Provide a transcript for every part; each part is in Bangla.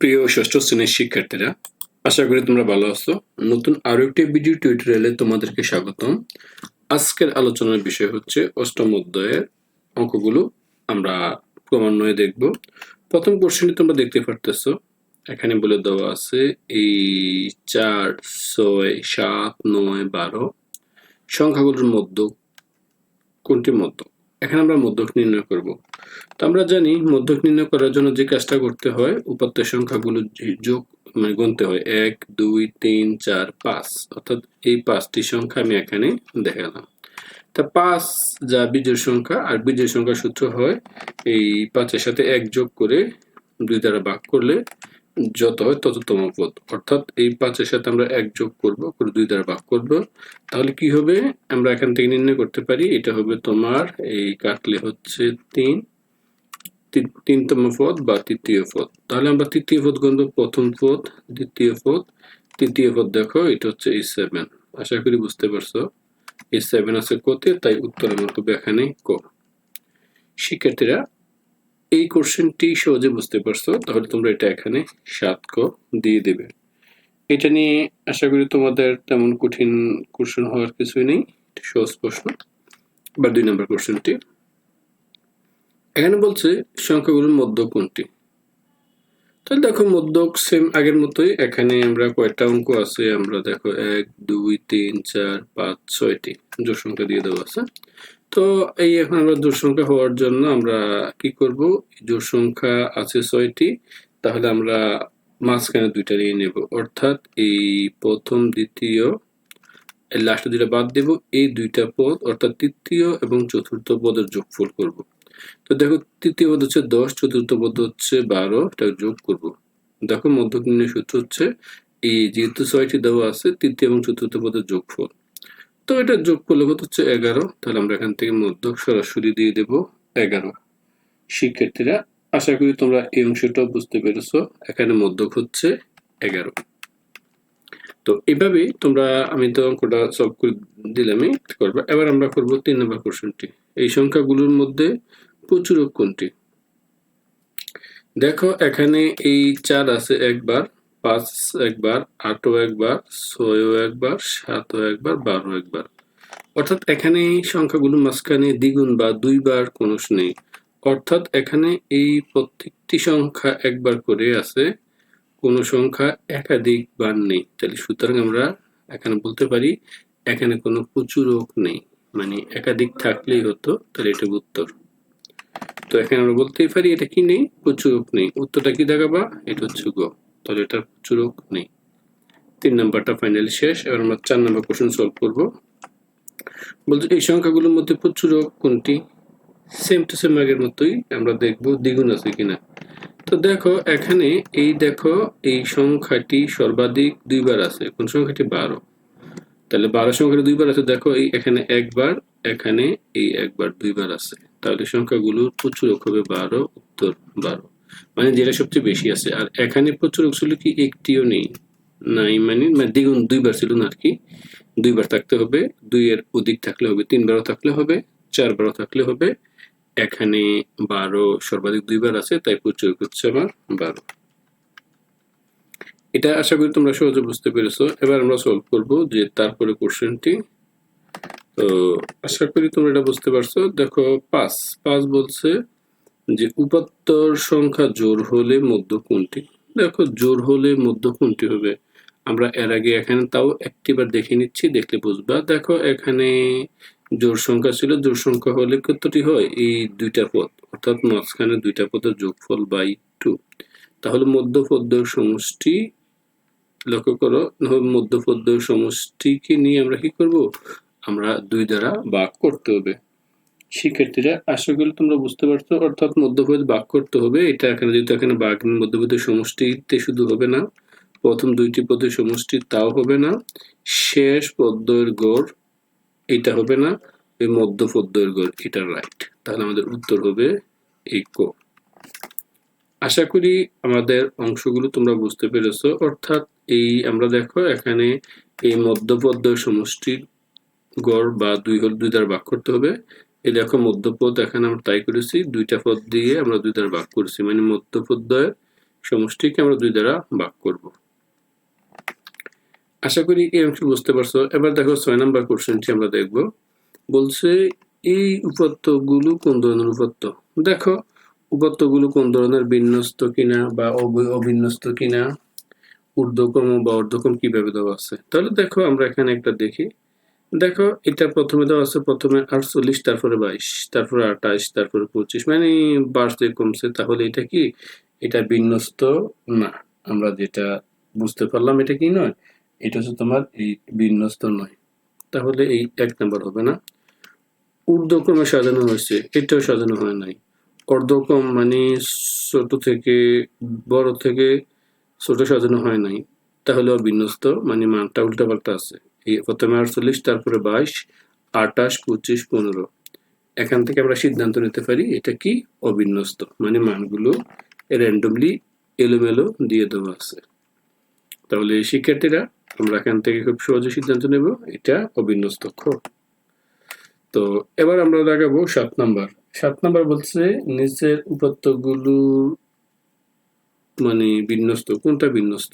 প্রিয় ষষ্ঠ শ্রেণির শিক্ষার্থীরা, আশা করি তোমরা ভালো আছো। নতুন আরও একটি ভিডিও টিউটোরিয়ালে তোমাদেরকে স্বাগতম। আজকের আলোচনার বিষয় হচ্ছে অষ্টম অধ্যায়ের অঙ্কগুলো আমরা ক্রমান্বয়ে দেখব। প্রথম কোশ্চেনটি তোমরা দেখতে পারতেছো। এখানে বলে দেওয়া আছে, এই চার, ছয়, সাত, নয়, বারো সংখ্যাগুলোর মধ্য কোনটি মধ্য এখানে আমরা মধ্যক নির্ণয় করব। তো আমরা জানি মধ্যক নির্ণয় করার জন্য যে কাজটা করতে হয়, উপাত্তের সংখ্যাগুলো যোগ মানে গুনতে হয়, এক, দুই, তিন, চার, পাঁচ। অর্থাৎ এই পাঁচটি সংখ্যা আমি এখানে দেখালাম। তা পাঁচ যা বীজের সংখ্যা আর বীজের সংখ্যার সূত্র হয়, এই পাঁচের সাথে এক যোগ করে দুই দ্বারা ভাগ করলে যত হয় তততম পদ। অর্থাৎ এই পাঁচের সাথে আমরা এক যোগ করব, করে দুই দ্বারা ভাগ করব। তাহলে কি হবে? আমরা এখান থেকে নির্ণয় করতে পারি, এটা হবে তোমার এই কাটলে হচ্ছে তিন তিনতম পদ বা তৃতীয় পদ। তাহলে আমরা তৃতীয় পদ গণব প্রথম পদ, দ্বিতীয় পদ, তৃতীয় পদ দেখো, এটা হচ্ছে এই সেভেন আশা করি বুঝতে পারছ। এই সেভেন আছে কোতে, তাই উত্তর মতো এখানে ক। শিক্ষার্থীরা, এই কোশ্চেনটি সহজে বুঝতে পারছ, তাহলে তোমরা এটা এখানে সাত ক দিয়ে দেবে। এটা নিয়ে আশা করি তোমাদের তেমন কঠিন কোশ্চেন হওয়ার কিছুই নেই সহজ প্রশ্ন। বা দুই নম্বর কোশ্চেনটি। এখানে বলছে সংখ্যাগুলোর মধ্য কোনটি? তাহলে দেখো মধ্যক সেম আগের মতোই, এখানে আমরা কয়েকটা অঙ্ক আছে? আমরা দেখো এক, দুই, তিন, চার, পাঁচ, ছয়টি জোর সংখ্যা দিয়ে দেওয়া আছে। তো এই এখন আমরা জোর সংখ্যা হওয়ার জন্য আমরা কি করব? জোর সংখ্যা আছে ছয়টি, তাহলে আমরা মাঝখানে দুইটা নিয়ে নেব। অর্থাৎ এই প্রথম, দ্বিতীয় লাস্টে দুইটা বাদ দেব। এই দুইটা পদ, অর্থাৎ তৃতীয় এবং চতুর্থ পদের যোগফল করব। তো দেখো, তৃতীয় পদ হচ্ছে দশ, চতুর্থ পদ হচ্ছে বারো, এটা যোগ করব। দেখো মধ্যক নির্ণয় সূত্র হচ্ছে এই যেহেতু ছয়টি দেওয়া আছে, তৃতীয় এবং চতুর্থ পদের যোগফল। তো এটা যোগ করলে কত হচ্ছে? এগারো। তাহলে আমরা এখান থেকে মধ্যক সরাসরি দিয়ে দেব এগারো। শিক্ষার্থীরা, আশা করি তোমরা এই অংশটাও বুঝতে পেরেছ। এখানে মধ্যক হচ্ছে এগারো। তো এইভাবেই তোমরা, আমি তো অঙ্কটা সলভ করে দিলামই, করবা। এবার আমরা করব তিন নম্বর কোশ্চেনটি এই সংখ্যাগুলোর মধ্যে প্রচুরক কোনটি? দেখো, এখানে এই চার আছে একবার, পাঁচ একবার, আটও একবার, ছয়ও একবার, সাতও একবার, বারো একবার। অর্থাৎ এখানে এই সংখ্যাগুলো মাঝখানে দ্বিগুণ বা দুইবার কোনো নেই। অর্থাৎ এখানে এই প্রত্যেকটি সংখ্যা একবার করে আছে, কোনো সংখ্যা একাধিক বার নেই। তাহলে সুতরাং আমরা এখানে বলতে পারি, এখানে কোনো প্রচুরক নেই। মানে একাধিক থাকলেই হতো, তাহলে এটা উত্তর। তো এখানে আমরা বলতেই পারি, এটা কি নেই? প্রচুরক নেই। উত্তরটা কি দেখাবা? এটা হচ্ছে গ। তাহলে এটা প্রচুরক নেই। তিন নাম্বারটা ফাইনালি শেষ। এবার আমরা চার নাম্বার কোশ্চেন সলভ করব। বলতে এই সংখ্যাগুলোর মধ্যে প্রচুরক কোনটি? সেম টু সেম আগের মতোই আমরা দেখব দ্বিগুণ আছে কিনা। তো দেখো, এখানে এই দেখো, এই সংখ্যাটি সর্বাধিক দুইবার আছে। কোন সংখ্যাটি? বারো। তাহলে বারো সংখ্যাটি দুইবার আছে। দেখো, এই এখানে একবার, এখানে এই একবার দুইবার আছে। তাহলে সংখ্যাগুলোর প্রচুরক হবে বারো, উত্তর বারো। মানে যেটা সবচেয়ে বেশি আছে। আর এখানে প্রচুরক ছিল কি একটিও নেই? নাই মানে মানে দ্বিগুণ, দুইবার ছিল না আর কি। দুইবার থাকতে হবে, দুইয়ের অধিক থাকলে হবে, তিনবারও থাকলে হবে, চারবারও থাকলে হবে। এখানে বারো সর্বাধিক দুইবার আছে, তাই প্রচুর হচ্ছে আমার বারো। এটা আশা করি তোমরা সহজে বুঝতে পেরেছ। এবার আমরা সলভ করব যে তারপরে কোশ্চেনটি তো আশা করি তোমরা এটা বুঝতে পারছ। দেখো, পাঁচ। পাঁচ বলছে যে উপাত্তর সংখ্যা জোর হলে মধ্য কোনটি? দেখো জোর হলে মধ্য কোনটি হবে? আমরা এর আগে এখানে তাও একটিবার দেখে নিচ্ছি, দেখলে বুঝবা। দেখো, এখানে জোর সংখ্যা ছিল জোর সংখ্যা হলে কতটি হয়? এই দুইটা পদ, অর্থাৎ মাঝখানে দুইটা পদের যোগফল বাই টু তাহলে মধ্যপদ্যের সমষ্টি লক্ষ্য করো মধ্যপদ্যের সমষ্টিকে নিয়ে আমরা কি করব? আমরা দুই দ্বারা ভাগ করতে হবে। শিক্ষার্থীরা, আশা করি তোমরা বুঝতে পারছ, অর্থাৎ মধ্যপদ ভাগ করতে হবে। এটা এখানে যেহেতু এখানে বাঘ মধ্যপদের সমষ্টিতে শুধু হবে না, প্রথম দুইটি পদের সমষ্টি তাও হবে না, শেষ পদ্মের গড় এটা হবে না এই মধ্য পদ্মের গড় এটা রাইট তাহলে আমাদের উত্তর হবে এই ক আশা করি আমাদের অংশগুলো তোমরা বুঝতে পেরেছ। অর্থাৎ এই, আমরা দেখো এখানে এই মধ্যপদ্য সমষ্টির গড় বা দুই হল দুই দ্বারা ভাগ করতে হবে। এই দেখো মধ্যপদ, এখানে আমরা তাই করেছি। দুইটা পদ দিয়ে আমরা দুই দ্বারা ভাগ করেছি। মানে মধ্যপদ্যয়ের সমষ্টিকে আমরা দুই দ্বারা ভাগ করব। আশা করি এই অংশ বুঝতে পারছ। এবার দেখো ছয় নম্বর কোশ্চেনটি আমরা দেখব। বলছে, এই উপাত্তগুলো কোন ধরনের উপাত্ত দেখো উপাত্তগুলো কোন ধরনের বিন্যস্ত কিনা বা অবি- অবিন্যস্ত কিনা? ঊর্ধ্বক্রম বা অর্ধক্রম কীভাবে দেওয়া আছে? তাহলে দেখো আমরা এখানে একটা দেখি। দেখো, এটা প্রথমে দেওয়া আছে, প্রথমে আটচল্লিশ, তারপরে বাইশ, তারপরে আঠাশ তারপরে পঁচিশ মানে বাড়তে কমছে। তাহলে এটা কি? এটা বিন্যস্ত না। আমরা যেটা বুঝতে পারলাম এটা কি নয়? এটা হচ্ছে তোমার এই বিন্যস্ত নয়। তাহলে এই এক নাম্বার হবে না। ঊর্ধ্বক্রমে সাজানো হয়েছে, এটাও সাজানো হয় নাই। অর্ধক্রম মানে ছোট থেকে বড় থেকে ছোট সাজানো হয় নাই। তাহলে বিন্যস্ত মানে মানটা উল্টাপাল্টা আছে। প্রথমে আটচল্লিশ, তারপরে বাইশ আঠাশ পঁচিশ, পনেরো। এখান থেকে আমরা সিদ্ধান্ত নিতে পারি এটা কি? অবিন্যস্ত। মানে মানগুলো র্যান্ডমলি এলোমেলো দিয়ে দেওয়া আছে। তাহলে শিক্ষার্থীরা, আমরা এখান থেকে খুব সহজে সিদ্ধান্ত নেব, এটা অবিন্যস্ত খ। তো এবার আমরা দেখাবো সাত নাম্বার। সাত নাম্বার বলছে নিচের উপাত্তগুলো মানে বিন্যস্ত, কোনটা বিন্যস্ত?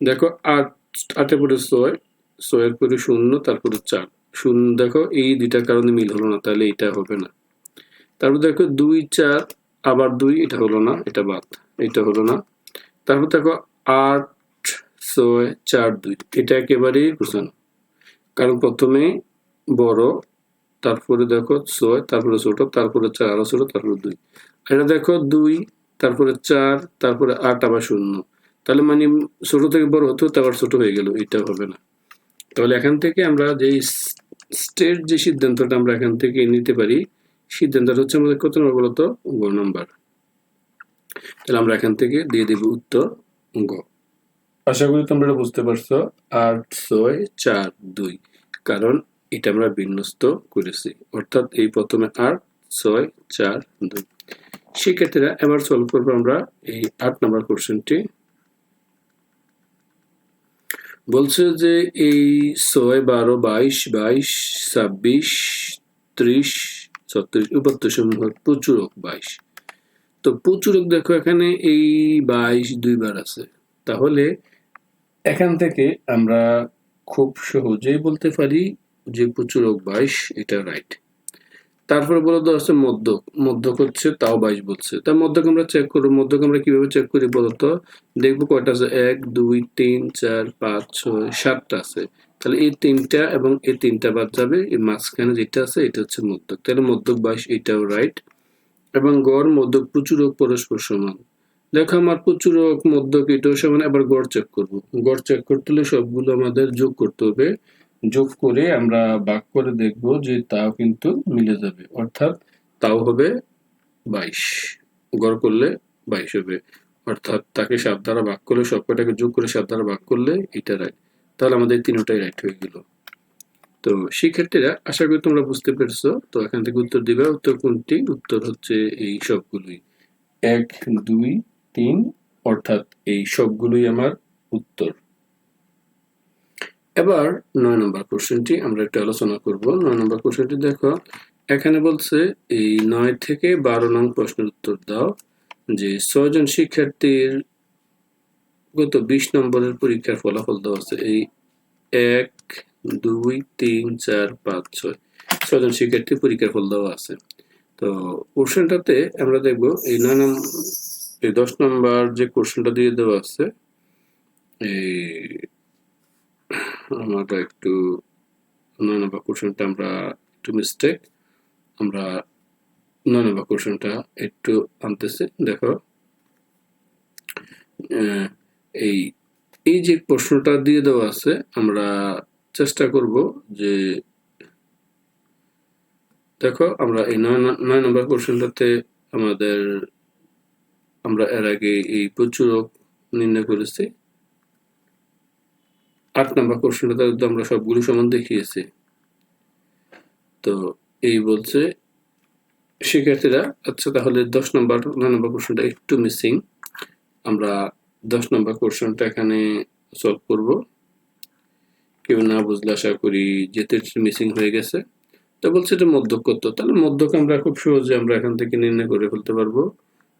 দেখো আট আটের পরে ছয় ছয়ের পরে শূন্য, তারপরে চার শূন্য, দেখো, এই দুইটার কারণে মিল হলো না, তাহলে এটা হবে না। তারপর দেখো, দুই, চার, আবার দুই, এটা হলো না, এটা বাদ, এটা হলো না। তারপর দেখো, আট, ছয়, চার, দুই, এটা একেবারেই ঘুষানো কারণ প্রথমে বড়, তারপরে দেখো, ছয়, তারপরে ছোট, তারপরে চার, আরও ছোট, তারপরে দুই। এটা দেখো, দুই, তারপরে চার, তারপরে আট, আবার শূন্য। তাহলে মানে ছোট থেকে বড় হতো আবার ছোট হয়ে গেল, এটা হবে না। তাহলে এখান থেকে আমরা যে স্টেট যে সিদ্ধান্তটা আমরা এখান থেকে নিতে পারি সিদ্ধান্তটা হচ্ছে আমাদের কত নম্বর বলতো গ নাম্বার। তাহলে আমরা এখান থেকে দিয়ে দেব উত্তর গ। আশা করি তোমরা এটা বুঝতে পারছ। আট ছয় চার দুই। কারণ এটা আমরা বিন্যস্ত করেছি। অর্থাৎ এই প্রথমে আট ছয় চার দুই। সেক্ষেত্রে এবার সলভ করব আমরা এই আট নম্বর কোশ্চেনটি বলছে যে এই ছয়, বারো, বাইশ বাইশ, ছাব্বিশ, ত্রিশ, ছত্রিশ উপাত্ত সমূহ প্রচুরক বাইশ। তো প্রচুরক দেখো এখানে এই বাইশ দুইবার আছে। তাহলে এখান থেকে আমরা খুব সহজেই বলতে পারি যে প্রচুরক বাইশ এটা রাইট তারপরে বলে দেওয়া হচ্ছে মধ্যক। মধ্যক হচ্ছে তাও বাইশ বলছে। তার মধ্যক আমরা চেক করব। মধ্যক আমরা কীভাবে চেক করি বলতো? দেখব কয়টা আছে? এক, দুই, তিন, চার, পাঁচ, ছয়, সাতটা আছে। তাহলে এই তিনটা এবং এই তিনটা বাদ যাবে। এই মাঝখানে যেটা আছে, এটা হচ্ছে মধ্যক। তাহলে মধ্যক বাইশ, এটাও রাইট এবং গড়, মধ্যক প্রচুরক পরস্পর সমান। দেখো আমার প্রচুরক মধ্যক, এটাও সমান। আবার গড় চেক করব। গড় চেক করতে হলে সবগুলো আমাদের যোগ করতে হবে। যোগ করে আমরা ভাগ করে দেখব যে তাও কিন্তু মিলে যাবে। অর্থাৎ তাও হবে বাইশ। গড় করলে বাইশ হবে। অর্থাৎ তাকে সাত দ্বারা ভাগ করলে সব কটাকে যোগ করে সাত দ্বারা ভাগ করলে এটা রাইট তাহলে আমাদের তিনটাই রাইট হয়ে গেল। তো শিক্ষার্থীরা, আশা করি তোমরা বুঝতে পেরেছ। তো এখান থেকে উত্তর দিবে, উত্তর কোনটি? উত্তর হচ্ছে এই সবগুলোই। এক, দুই, তিন, অর্থাৎ এই সবগুলোই আমার উত্তর। এবার নয় নম্বর কোশ্চেনটি আমরা একটু আলোচনা করব। নয় নম্বর কোশ্চেনটি দেখো, এখানে বলছে এই নয় থেকে বারো নং প্রশ্নের উত্তর দাও, যে ছয়জন শিক্ষার্থীর গত বিশ নম্বরের পরীক্ষার ফলাফল দেওয়া আছে এই এক, দুই, তিন, চার, পাঁচ, ছয়, ছয়জন শিক্ষার্থী পরীক্ষার ফল দেওয়া আছে। তো কোশ্চেনটাতে আমরা দেখব, এই নয় নম্বর এই দশ নম্বর যে কোশ্চেনটা দিয়ে দেওয়া আছে, এই আমরা একটু নয় নম্বর কোশ্চেনটা আমরা একটু মিস্টেক আমরা নয় নম্বর কোশ্চেনটা একটু আনতেছি, দেখো। এই এই যে প্রশ্নটা দিয়ে দেওয়া আছে, আমরা চেষ্টা করব যে, দেখো, আমরা এই নয় নম্বর কোশ্চেনটাতে আমাদের, আমরা এর আগে এই প্রচুরক নির্ণয় করেছি। আট নম্বর কোশ্চেনটাতে তো আমরা সবগুলো সমান দেখিয়েছি। তো এই বলছে, শিক্ষার্থীরা আচ্ছা তাহলে দশ নম্বর নয় নম্বর কোশ্চেনটা একটু মিসিং আমরা দশ নম্বর কোশ্চেনটা এখানে সলভ করব। কেউ না বুঝলে আশা করি যেতে মিসিং হয়ে গেছে। তো বলছে এটা মধ্যক কত তাহলে মধ্যক আমরা খুব সহজে আমরা এখান থেকে নির্ণয় করে ফেলতে পারব।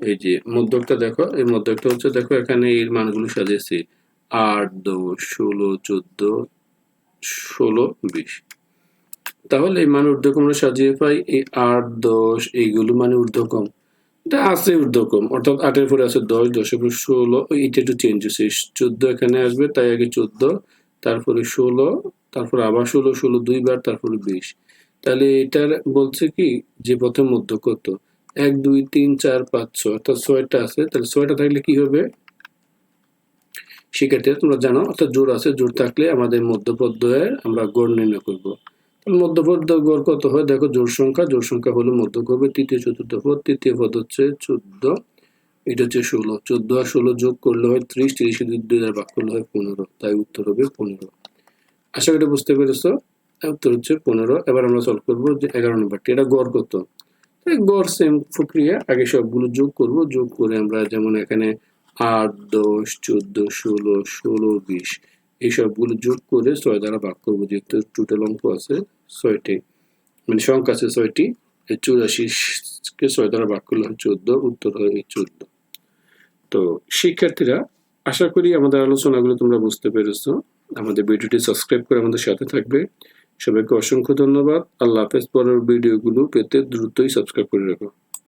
এই যে মধ্যকটা দেখো, এই মধ্যকটা হচ্ছে দেখো এখানে এর মানগুলো সাজিয়েছি। আট, দশ, ষোলো, চোদ্দ, ষোলো, বিশ। তাহলে এই মান ঊর্ধ্বক্রম আমরা সাজিয়ে পাই, এই আট, দশ, এইগুলো মানে ঊর্ধ্বক্রম। এটা আছে ঊর্ধ্বক্রম, অর্থাৎ আটের পরে আছে দশ, দশের পরে ষোলো এটা একটু চেঞ্জ হচ্ছে চোদ্দ এখানে আসবে, তাই আগে চোদ্দ, তারপরে ষোলো, তারপর আবার ষোলো ষোলো দুইবার, তারপরে বিশ। তাহলে এটার বলছে কি, যে প্রথম মধ্য কত এক, দুই, তিন, চার, পাঁচ, ছয়, অর্থাৎ ছয়টা আছে, তাহলে ছয়টা থাকলে কি হবে? শিক্ষার্থীরা, তোমরা জানো, অর্থাৎ জোর আছে, জোর থাকলে আমাদের মধ্যপদ্যয়ের আমরা গড় নির্ণয় করব। মধ্যপদ গড় কত হয়? দেখো, জোর সংখ্যা জোর সংখ্যা হলো মধ্য হবে তৃতীয়, চতুর্থ পদ, তৃতীয় পদ হচ্ছে চোদ্দ, এটা হচ্ছে ষোলো। চোদ্দ আর ষোলো যোগ করলে হয় ত্রিশ, তিরিশ দুই দ্বারা ভাগ করলে হয় পনেরো, তাই উত্তর হবে পনেরো। আশা করি বুঝতে পেরেছ? উত্তর হচ্ছে পনেরো। এবার আমরা সলভ করব যে এগারো নম্বরটি, এটা গড় কত? গড় সেম প্রক্রিয়া, আগে সবগুলো যোগ করব। যোগ করে আমরা যেমন এখানে আট, দশ, চোদ্দ, ষোলো ষোলো, বিশ। এই সবগুলো যোগ করে ছয় দ্বারা ভাগ করব, যেহেতু টোটাল অঙ্ক আছে ছয়টি। মানে সংখ্যা আছে ছয়টি, এই চুরাশি কে ছয় দ্বারা ভাগ করলে হয় চোদ্দ, উত্তর হয় চোদ্দ। তো শিক্ষার্থীরা, আশা করি আমাদের আলোচনাগুলো তোমরা বুঝতে পেরেছ। আমাদের ভিডিওটি সাবস্ক্রাইব করে আমাদের সাথে থাকবে। সবাইকে অসংখ্য ধন্যবাদ। আল্লাহ হাফেজ, পরের ভিডিওগুলো পেতে দ্রুতই সাবস্ক্রাইব করে রাখো।